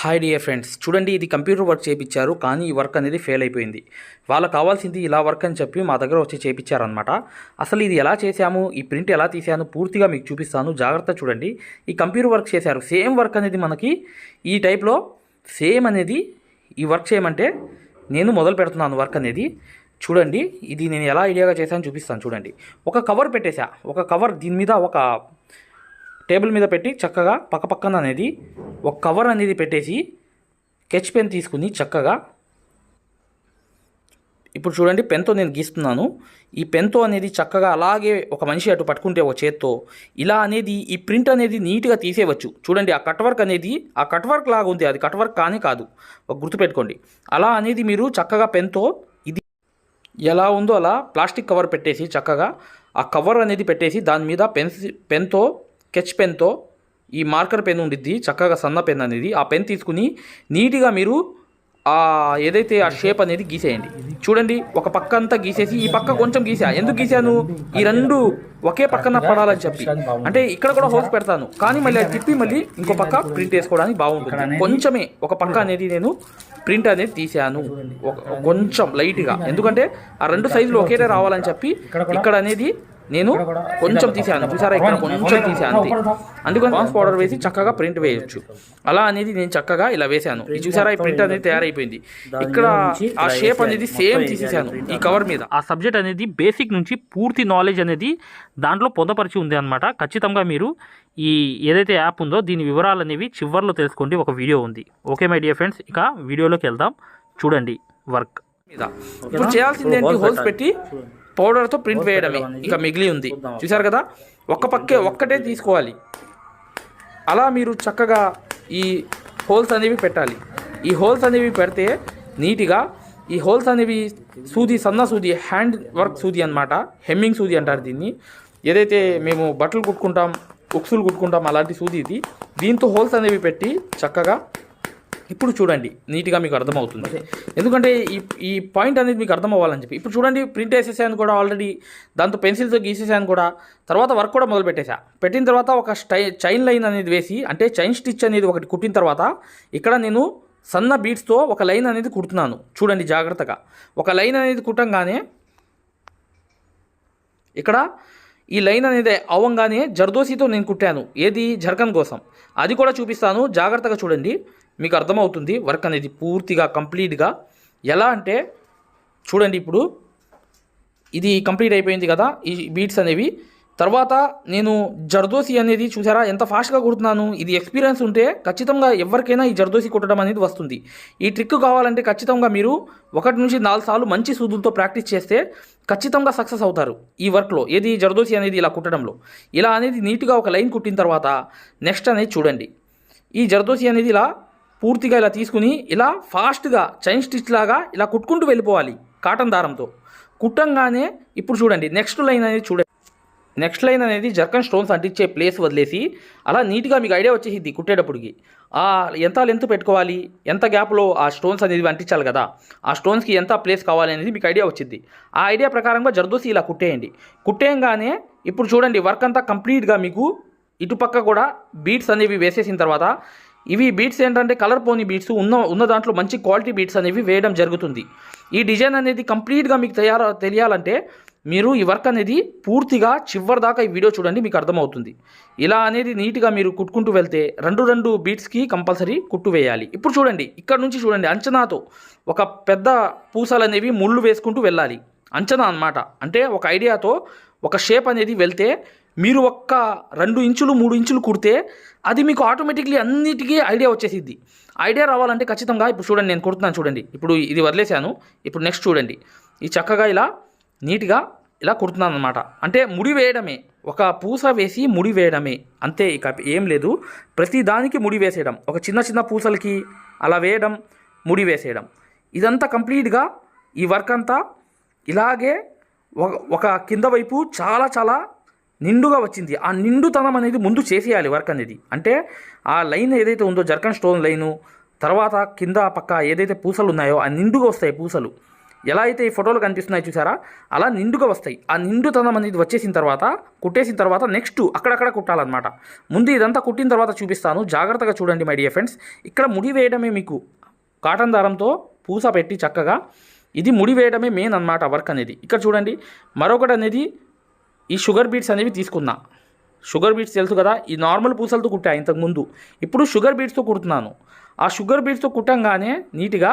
Hi dear friends. చూడండి ఇది computer work చేయించారు కానీ ఈ వర్క్ అనేది ఫెయిల్ అయిపోయింది. వాళ్ళకి కావాల్సింది ఇలా వర్క్ అని చెప్పి మా దగ్గర వచ్చి చేయించారనమాట అసలు ఇది ఎలా చేశాము ఈ ప్రింట్ ఎలా తీసాను పూర్తిగా మీకు చూపిస్తాను. జాగ్రత్త చూడండి. ఈ కంప్యూటర్ వర్క్ చేశారు. సేమ్ వర్క్ అనేది మనకి ఈ టైప్లో సేమ్ అనేది ఈ వర్క్ చేయమంటే నేను మొదలు పెడుతున్నాను వర్క్ అనేది. చూడండి ఇది నేను ఎలా ఐడియాగా చేశాను చూపిస్తాను చూడండి. ఒక కవర్ పెట్టేశా. ఒక కవర్ దీని మీద ఒక టేబుల్ మీద పెట్టి చక్కగా పక్కపక్కన అనేది ఒక కవర్ అనేది పెట్టేసి స్కెచ్ పెన్ తీసుకుని చక్కగా ఇప్పుడు చూడండి పెన్తో నేను గీస్తున్నాను. ఈ పెన్తో అనేది చక్కగా అలాగే ఒక మనిషి అటు పట్టుకుంటే ఒక చేత్తో ఇలా అనేది ఈ ప్రింట్ అనేది నీట్గా తీసేయవచ్చు. చూడండి ఆ కట్ వర్క్ అనేది ఆ కట్ వర్క్ లాగా ఉంది. అది కట్ వర్క్ కానీ కాదు. ఒక గుర్తుపెట్టుకోండి అలా అనేది మీరు చక్కగా పెన్తో ఇది ఎలా ఉందో అలా ప్లాస్టిక్ కవర్ పెట్టేసి చక్కగా ఆ కవర్ అనేది పెట్టేసి దాని మీద పెన్సి పెన్తో స్కెచ్ పెన్తో ఈ మార్కర్ పెన్ ఉండిద్ది చక్కగా సన్న పెన్ అనేది. ఆ పెన్ తీసుకుని నీట్గా మీరు ఆ ఏదైతే ఆ షేప్ అనేది గీసేయండి. చూడండి ఒక పక్క అంతా గీసేసి ఈ పక్క కొంచెం గీసా. ఎందుకు గీసాను? ఈ రెండు ఒకే పక్కన పడాలని చెప్పి. అంటే ఇక్కడ కూడా హోల్స్ పెడతాను. కానీ మళ్ళీ అది తిప్పి మళ్ళీ ఇంకో పక్క ప్రింట్ వేసుకోవడానికి బాగుంటుంది. కొంచెమే ఒక పక్క అనేది నేను ప్రింట్ అనేది తీసాను. కొంచెం లైట్గా. ఎందుకంటే ఆ రెండు సైజులు ఒకేటే రావాలని చెప్పి ఇక్కడ అనేది నేను కొంచెం తీసాను చూసారా ఇక్కడ కొంచెం తీసాను అంతే. అందుకని పాన్స్ పౌడర్ వేసి చక్కగా ప్రింట్ వేయొచ్చు. అలా అనేది నేను చక్కగా ఇలా వేసాను ఇది చూసారా ఈ ప్రింట్ అనేది తయారైపోయింది. ఇక్కడ ఆ షేప్ అనేది సేమ్ తీసేసాను ఈ కవర్ మీద. ఆ సబ్జెక్ట్ అనేది బేసిక్ నుంచి పూర్తి నాలెడ్జ్ అనేది దాంట్లో పొందపరిచి ఉంది అనమాట ఖచ్చితంగా మీరు ఈ ఏదైతే యాప్ ఉందో దీని వివరాలు అనేవి చివర్లో తెలుసుకోండి. ఒక వీడియో ఉంది. ఓకే మై డియర్ ఫ్రెండ్స్ ఇక వీడియోలోకి వెళ్దాం. చూడండి వర్క్. మీద. ఇప్పుడు చేయాల్సింది ఏంటి? హోల్స్ పెట్టి పౌడర్తో ప్రింట్ వేయడమే. ఇక మిగిలి ఉంది చూసారు కదా? ఒక్క పక్కే ఒక్కటే తీసుకోవాలి. అలా మీరు చక్కగా ఈ హోల్స్ అనేవి పెట్టాలి. ఈ హోల్స్ అనేవి పెడితే నీట్గా ఈ హోల్స్ అనేవి సూది సన్న సూది హ్యాండ్ వర్క్ సూది అన్నమాట. హెమ్మింగ్ సూది అంటారు దీన్ని. ఏదైతే మేము బట్టలు కుట్టుకుంటాం ఉక్సులు కుట్టుకుంటాం అలాంటి సూది ఇది. దీంతో హోల్స్ అనేవి పెట్టి చక్కగా ఇప్పుడు చూడండి నీట్గా మీకు అర్థమవుతుంది. ఎందుకంటే ఈ ఈ పాయింట్ అనేది మీకు అర్థం అవ్వాలని చెప్పి. ఇప్పుడు చూడండి ప్రింట్ వేసేసాను కూడా ఆల్రెడీ దాంతో పెన్సిల్తో గీసేసాను కూడా. తర్వాత వర్క్ కూడా మొదలు పెట్టేశా పెట్టిన తర్వాత ఒక స్టై చైన్ లైన్ అనేది వేసి అంటే చైన్ స్టిచ్ అనేది ఒకటి కుట్టిన తర్వాత ఇక్కడ నేను సన్న బీట్స్తో ఒక లైన్ అనేది కుడుతున్నాను. చూడండి జాగ్రత్తగా. ఒక లైన్ అనేది కుట్టంగానే ఇక్కడ ఈ లైన్ అనేది అవ్వంగానే జర్దోసితో నేను కుట్టాను. ఏది? జర్కన్ కోసం. అది కూడా చూపిస్తాను. జాగ్రత్తగా చూడండి. మీకు అర్థమవుతుంది వర్క్ అనేది పూర్తిగా కంప్లీట్గా ఎలా అంటే చూడండి ఇప్పుడు ఇది కంప్లీట్ అయిపోయింది కదా ఈ బీట్స్ అనేవి. తర్వాత నేను జర్దోసి అనేది చూసారా ఎంత ఫాస్ట్గా కుడుతున్నాను. ఇది ఎక్స్పీరియన్స్ ఉంటే ఖచ్చితంగా ఎవరికైనా ఈ జర్దోసి కుట్టడం అనేది వస్తుంది. ఈ ట్రిక్ కావాలంటే ఖచ్చితంగా మీరు ఒకటి నుంచి నాలుగు సార్లు మంచి సూదులతో ప్రాక్టీస్ చేస్తే ఖచ్చితంగా సక్సెస్ అవుతారు ఈ వర్క్లో ఏది జర్దోసి అనేది ఇలా కుట్టడంలో. ఇలా అనేది నీట్గా ఒక లైన్ కుట్టిన తర్వాత నెక్స్ట్ అనేది చూడండి. ఈ జర్దోసి అనేది ఇలా పూర్తిగా ఇలా తీసుకుని ఇలా ఫాస్ట్గా చైన్ స్టిచ్ లాగా ఇలా కుట్టుకుంటూ వెళ్ళిపోవాలి కాటన్ దారంతో. కుట్టంగానే ఇప్పుడు చూడండి నెక్స్ట్ లైన్ అనేది చూడండి నెక్స్ట్ లైన్ అనేది జర్కన్ స్టోన్స్ అంటించే ప్లేస్ వదిలేసి అలా నీట్గా మీకు ఐడియా వచ్చేసింది కుట్టేటప్పటికి. ఆ ఎంత లెంత్ పెట్టుకోవాలి ఎంత గ్యాప్లో ఆ స్టోన్స్ అనేది అంటించాలి కదా ఆ స్టోన్స్కి ఎంత ప్లేస్ కావాలి అనేది మీకు ఐడియా వచ్చింది ఆ ఐడియా ప్రకారంగా జర్దోసి ఇలా కుట్టేయండి. కుట్టేయంగానే ఇప్పుడు చూడండి వర్క్ అంతా కంప్లీట్గా మీకు ఇటుపక్క కూడా బీట్స్ అనేవి వేసేసిన తర్వాత ఇవి బీట్స్ ఏంటంటే కలర్ పోని బీట్స్ ఉన్న ఉన్న దాంట్లో మంచి క్వాలిటీ బీట్స్ అనేవి వేయడం జరుగుతుంది. ఈ డిజైన్ అనేది కంప్లీట్గా మీకు తయారు తెలియాలంటే మీరు ఈ వర్క్ అనేది పూర్తిగా చివరి దాకా ఈ వీడియో చూడండి మీకు అర్థమవుతుంది. ఇలా అనేది నీట్గా మీరు కుట్టుకుంటూ వెళ్తే రెండు రెండు బీట్స్కి కంపల్సరీ కుట్టు వేయాలి. ఇప్పుడు చూడండి ఇక్కడ నుంచి చూడండి అంచనాతో ఒక పెద్ద పూసలు అనేవి ముళ్ళు వేసుకుంటూ వెళ్ళాలి. అంచనా అనమాట అంటే ఒక ఐడియాతో ఒక షేప్ అనేది వెళ్తే మీరు ఒక్క రెండు ఇంచులు మూడు ఇంచులు కుడితే అది మీకు ఆటోమేటిక్లీ అన్నిటికీ ఐడియా వచ్చేసిద్ది. ఐడియా రావాలంటే ఖచ్చితంగా ఇప్పుడు చూడండి నేను కుడుతున్నాను చూడండి. ఇప్పుడు ఇది వదిలేశాను. ఇప్పుడు నెక్స్ట్ చూడండి. ఈ చక్కగా ఇలా నీట్గా ఇలా కుడుతున్నాను అనమాట అంటే ముడి వేయడమే. ఒక పూస వేసి ముడి వేయడమే. అంతే ఇక ఏం లేదు. ప్రతి దానికి ముడి వేసేయడం. ఒక చిన్న చిన్న పూసలకి అలా వేయడం ముడి వేసేయడం. ఇదంతా కంప్లీట్గా ఈ వర్క్ అంతా ఇలాగే ఒక ఒక కింద వైపు చాలా చాలా నిండుగా వచ్చింది. ఆ నిండుతనం అనేది ముందు చేసేయాలి వర్క్ అనేది. అంటే ఆ లైన్ ఏదైతే ఉందో జర్కన్ స్టోన్ లైను తర్వాత కింద పక్క ఏదైతే పూసలు ఉన్నాయో ఆ నిండుగా వస్తాయి పూసలు. ఎలా అయితే ఈ ఫోటోలు కనిపిస్తున్నాయి చూసారా? అలా నిండుగా వస్తాయి. ఆ నిండుతనం అనేది వచ్చేసిన తర్వాత కుట్టేసిన తర్వాత నెక్స్ట్ అక్కడక్కడ కుట్టాలన్నమాట. ముందు ఇదంతా కుట్టిన తర్వాత చూపిస్తాను. జాగ్రత్తగా చూడండి మై డియర్ ఫ్రెండ్స్. ఇక్కడ ముడి వేయడమే మీకు కాటన్ దారంతో పూస పెట్టి చక్కగా ఇది ముడి వేయడమే మెయిన్ అన్నమాట వర్క్ అనేది. ఇక్కడ చూడండి మరొకటి అనేది ఈ షుగర్ బీట్స్ అనేవి తీసుకున్నా. షుగర్ బీట్స్ తెలుసు కదా ఈ నార్మల్ పూసలతో కుట్టా ఇంతకుముందు ఇప్పుడు షుగర్ బీట్స్తో కుడుతున్నాను. ఆ షుగర్ బీట్స్తో కుట్టంగానే నీట్గా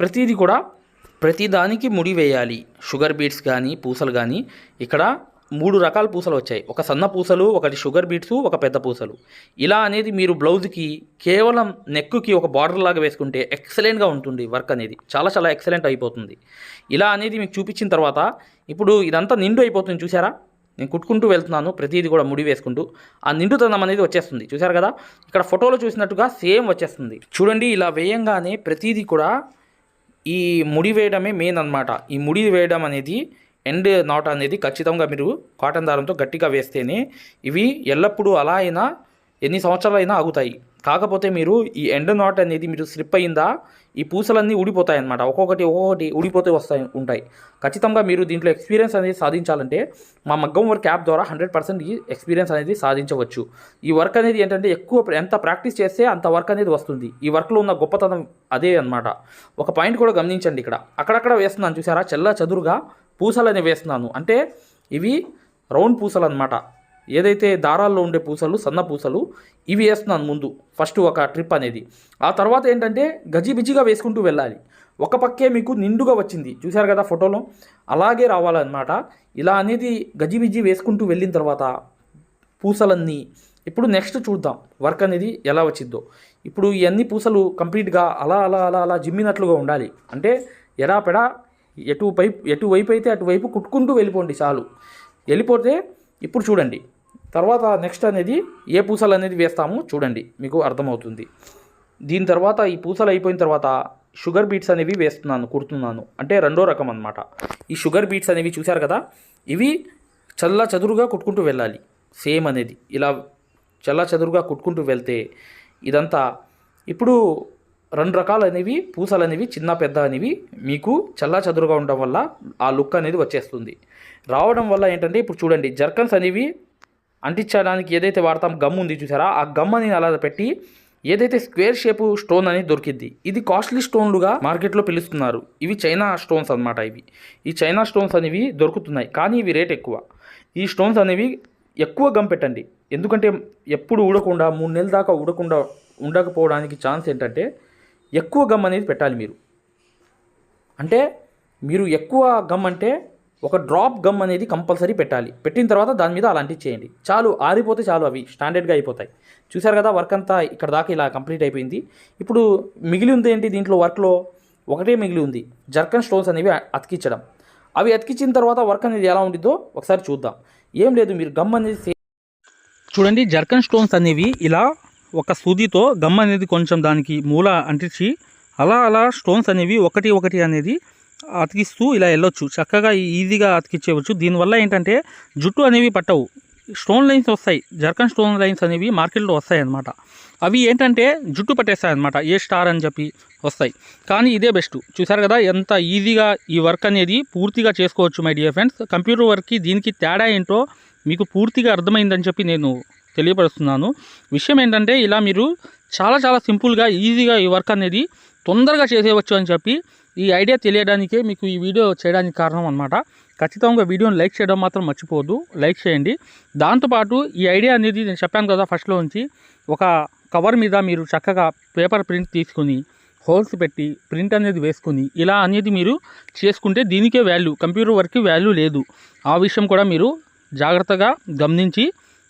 ప్రతిదీ కూడా ప్రతిదానికి ముడి వేయాలి. షుగర్ బీట్స్ కానీ పూసలు కానీ ఇక్కడ మూడు రకాల పూసలు వచ్చాయి. ఒక సన్న పూసలు ఒకటి షుగర్ బీట్స్ ఒక పెద్ద పూసలు. ఇలా అనేది మీరు బ్లౌజ్కి కేవలం నెక్కుకి ఒక బార్డర్ లాగా వేసుకుంటే ఎక్సలెంట్గా ఉంటుంది వర్క్ అనేది. చాలా చాలా ఎక్సలెంట్ అయిపోతుంది. ఇలా అనేది మీకు చూపించిన తర్వాత ఇప్పుడు ఇదంతా నిండు అయిపోతుంది చూసారా నేను కుట్టుకుంటూ వెళ్తున్నాను. ప్రతిదీ కూడా ముడి వేసుకుంటూ. ఆ నిండుతనం అనేది వచ్చేస్తుంది. చూసారు కదా? ఇక్కడ ఫోటోలో చూసినట్టుగా సేమ్ వచ్చేస్తుంది. చూడండి ఇలా వేయంగానే ప్రతిదీ కూడా ఈ ముడి వేయడమే మెయిన్ అన్నమాట. ఈ ముడి వేయడం అనేది ఎండ్ నాట్ అనేది ఖచ్చితంగా మీరు కాటన్ దారంతో గట్టిగా వేస్తేనే ఇవి ఎల్లప్పుడూ అలా అయినా ఎన్ని సంవత్సరాలు అయినా ఆగుతాయి. కాకపోతే మీరు ఈ ఎండ్ నాట్ అనేది మీరు స్లిప్ అయిందా ఈ పూసలన్నీ ఊడిపోతాయి అన్నమాట ఒక్కొక్కటి ఒక్కొక్కటి ఊడిపోతే వస్తాయి ఉంటాయి. ఖచ్చితంగా మీరు దీంట్లో ఎక్స్పీరియన్స్ అనేది సాధించాలంటే మా మగ్గం వర్క్ యాప్ ద్వారా హండ్రెడ్ పర్సెంట్ ఈ ఎక్స్పీరియన్స్ అనేది సాధించవచ్చు. ఈ వర్క్ అనేది ఏంటంటే ఎక్కువ ఎంత ప్రాక్టీస్ చేస్తే అంత వర్క్ అనేది వస్తుంది. ఈ వర్క్లో ఉన్న గొప్పతనం అదే అన్నమాట. ఒక పాయింట్ కూడా గమనించండి ఇక్కడ. అక్కడక్కడ వేస్తున్నాను చూసారా? చెల్ల చదురుగా పూసలు అనేవి వేస్తున్నాను. అంటే ఇవి రౌండ్ పూసలు అనమాట ఏదైతే దారాల్లో ఉండే పూసలు సన్న పూసలు ఇవి వేస్తున్నాను ముందు ఫస్ట్ ఒక ట్రిప్ అనేది. ఆ తర్వాత ఏంటంటే గజిబిజిగా వేసుకుంటూ వెళ్ళాలి. ఒక పక్కే మీకు నిండుగా వచ్చింది. చూశారు కదా ఫోటోలో? అలాగే రావాలన్నమాట. ఇలా అనేది గజిబిజి వేసుకుంటూ వెళ్ళిన తర్వాత పూసలన్నీ ఇప్పుడు నెక్స్ట్ చూద్దాం వర్క్ అనేది ఎలా వచ్చిందో. ఇప్పుడు ఈ అన్ని పూసలు కంప్లీట్గా అలా అలా అలా అలా జిమ్మినట్లుగా ఉండాలి. అంటే ఎడాపెడా ఎటువైపు ఎటువైపు అయితే అటువైపు కుట్టుకుంటూ వెళ్ళిపోండి చాలు. వెళ్ళిపోతే ఇప్పుడు చూడండి తర్వాత నెక్స్ట్ అనేది ఏ పూసలు అనేది వేస్తామో చూడండి మీకు అర్థమవుతుంది. దీని తర్వాత ఈ పూసలు అయిపోయిన తర్వాత షుగర్ బీట్స్ అనేవి వేస్తున్నాను కుడుతున్నాను. అంటే రెండో రకం అన్నమాట. ఈ షుగర్ బీట్స్ అనేవి చూశారు కదా? ఇవి చల్ల చదురుగా కుట్టుకుంటూ వెళ్ళాలి. సేమ్ అనేది. ఇలా చల్ల చదురుగా కుట్టుకుంటూ వెళ్తే ఇదంతా ఇప్పుడు రెండు రకాలు అనేవి పూసలు అనేవి చిన్న పెద్ద అనేవి మీకు చల్లా చదురుగా ఉండడం వల్ల ఆ లుక్ అనేది వచ్చేస్తుంది. రావడం వల్ల ఏంటంటే ఇప్పుడు చూడండి జర్కన్స్ అనేవి అంటించడానికి ఏదైతే వాడతాం గమ్ ఉంది చూసారా ఆ గమ్ అని అలా పెట్టి ఏదైతే స్క్వేర్ షేపు స్టోన్ అనేది దొరికింది ఇది కాస్ట్లీ స్టోన్లుగా మార్కెట్లో పిలుస్తున్నారు. ఇవి చైనా స్టోన్స్ అన్నమాట ఇవి. ఈ చైనా స్టోన్స్ అనేవి దొరుకుతున్నాయి కానీ ఇవి రేట్ ఎక్కువ. ఈ స్టోన్స్ అనేవి ఎక్కువ గమ్ పెట్టండి. ఎందుకంటే ఎప్పుడు ఊడకుండా మూడు నెలల దాకా ఊడకుండా ఉండకపోవడానికి ఛాన్స్ ఏంటంటే ఎక్కువ గమ్ అనేది పెట్టాలి మీరు. అంటే మీరు ఎక్కువ గమ్ అంటే ఒక డ్రాప్ గమ్ అనేది కంపల్సరీ పెట్టాలి. పెట్టిన తర్వాత దాని మీద అలాంటివి చేయండి. చాలు ఆరిపోతే చాలు అవి స్టాండర్డ్గా అయిపోతాయి. చూసారు కదా వర్క్ అంతా ఇక్కడ దాకా ఇలా కంప్లీట్ అయిపోయింది. ఇప్పుడు మిగిలి ఉంది ఏంటి దీంట్లో వర్క్లో ఒకటే మిగిలి ఉంది. జర్కన్ స్టోన్స్ అనేవి అతికించడం. అవి అతికించిన తర్వాత వర్క్ అనేది ఎలా ఉండిద్దో ఒకసారి చూద్దాం. ఏం లేదు మీరు గమ్ అనేది చూడండి జర్కన్ స్టోన్స్ అనేవి ఇలా ఒక సూదితో గమ్ అనేది కొంచెం దానికి మూల అంటించి అలా అలా స్టోన్స్ అనేవి ఒకటి ఒకటి అనేది అతికిస్తూ ఇలా వెళ్ళొచ్చు. చక్కగా ఈజీగా అతికిచ్చేయవచ్చు. దీనివల్ల ఏంటంటే జుట్టు అనేవి పట్టవు. స్టోన్ లైన్స్ వస్తాయి. జర్కన్ స్టోన్ లైన్స్ అనేవి మార్కెట్లో వస్తాయి అన్నమాట అవి ఏంటంటే జుట్టు పట్టేస్తాయి అన్నమాట ఏ స్టార్ అని చెప్పి వస్తాయి. కానీ ఇదే బెస్ట్. చూసారు కదా? ఎంత ఈజీగా ఈ వర్క్ అనేది పూర్తిగా చేసుకోవచ్చు మై డియర్ ఫ్రెండ్స్. కంప్యూటర్ వర్క్కి దీనికి తేడా ఏంటో మీకు పూర్తిగా అర్థమైందని చెప్పి నేను తెలియపరుస్తున్నాను. విషయం ఏంటంటే ఇలా మీరు చాలా చాలా సింపుల్గా ఈజీగా ఈ వర్క్ అనేది తొందరగా చేసేయవచ్చు అని చెప్పి ఈ ఐడియా తెలియడానికే మీకు ఈ వీడియో చేయడానికి కారణం అనమాట ఖచ్చితంగా వీడియోని లైక్ చేయడం మాత్రం మర్చిపోవద్దు. లైక్ చేయండి. దాంతోపాటు ఈ ఐడియా అనేది నేను చెప్పాను కదా ఫస్ట్లో నుంచి ఒక కవర్ మీద మీరు చక్కగా పేపర్ ప్రింట్ తీసుకుని హోల్స్ పెట్టి ప్రింట్ అనేది వేసుకుని ఇలా అనేది మీరు చేసుకుంటే దీనికే వాల్యూ కంప్యూటర్ వర్క్కి వాల్యూ లేదు. ఆ విషయం కూడా మీరు జాగ్రత్తగా గమనించి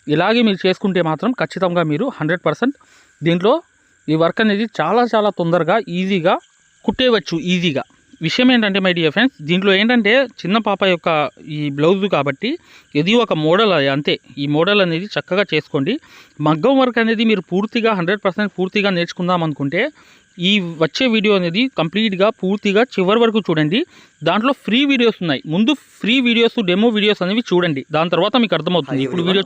ఇలాగే మీరు చేసుకుంటే మాత్రం ఖచ్చితంగా మీరు హండ్రెడ్ పర్సెంట్ దీంట్లో ఈ వర్క్ అనేది చాలా చాలా తొందరగా ఈజీగా కుట్టేయవచ్చు ఈజీగా విషయం ఏంటంటే మై డియర్ ఫ్రెండ్స్ దీంట్లో ఏంటంటే చిన్న పాప యొక్క ఈ బ్లౌజ్ కాబట్టి ఇది ఒక మోడల్ అది అంతే. ఈ మోడల్ అనేది చక్కగా చేసుకోండి. మగ్గం వర్క్ అనేది మీరు పూర్తిగా హండ్రెడ్ పర్సెంట్ పూర్తిగా నేర్చుకుందాం అనుకుంటే ఈ వచ్చే వీడియో అనేది కంప్లీట్గా పూర్తిగా చివరి వరకు చూడండి. దాంట్లో ఫ్రీ వీడియోస్ ఉన్నాయి. ముందు ఫ్రీ వీడియోస్ డెమో వీడియోస్ అనేవి చూడండి. దాని తర్వాత మీకు అర్థమవుతుంది. ఇప్పుడు వీడియో